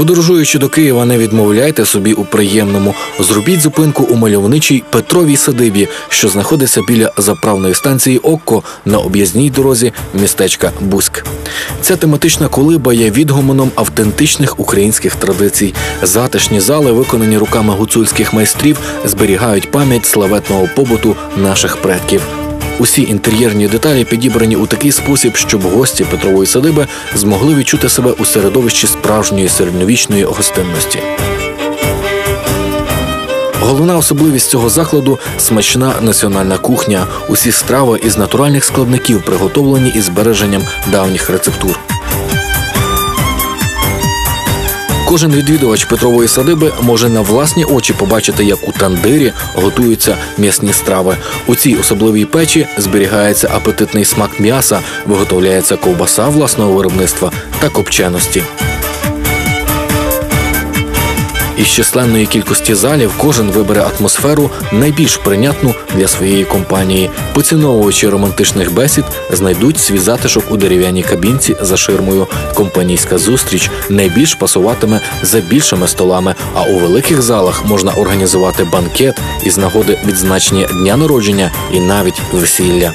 Подорожуючи до Києва, не відмовляйте собі у приємному. Зробіть зупинку у мальовничій Петровій садибі, що знаходиться біля заправної станції Окко на об'їзній дорозі містечка Буськ. Ця тематична колиба є відгомоном автентичних українських традицій. Затишні зали, виконані руками гуцульських майстрів, зберігають пам'ять славетного побуту наших предків. Усі інтер'єрні деталі підібрані у такий спосіб, щоб гості Петрової садиби змогли відчути себе у середовищі справжньої середньовічної гостинності. Головна особливість цього закладу смачна національна кухня. Усі страви із натуральних складників приготовлені із збереженням давніх рецептур. Кожен відвідувач Петрової садиби може на власні очі побачити, як у тандирі готуються м'ясні страви. У цій особливій печі зберігається апетитний смак м'яса, виготовляється ковбаса власного виробництва та копченості. Із численної кількості залів кожен вибере атмосферу найбільш прийнятну для своєї компанії. Поціновувачі романтичних бесід знайдуть свій затишок у дерев'яній кабінці за ширмою. Компанійська зустріч найбільш пасуватиме за більшими столами. А у великих залах можна організувати банкет із нагоди відзначення дня народження і навіть весілля.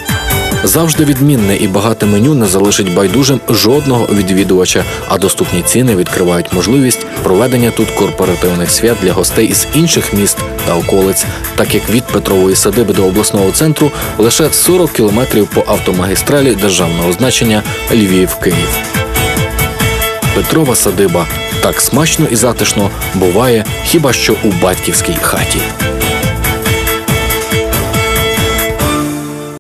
Завжди відмінне і багате меню не залишить байдужим жодного відвідувача, а доступні ціни відкривають можливість проведення тут корпоративних свят для гостей із інших міст та околиць, так як від Петрової садиби до обласного центру лише 40 кілометрів по автомагістралі державного значення Львів-Київ. Петрова садиба так смачно і затишно буває хіба що у батьківській хаті.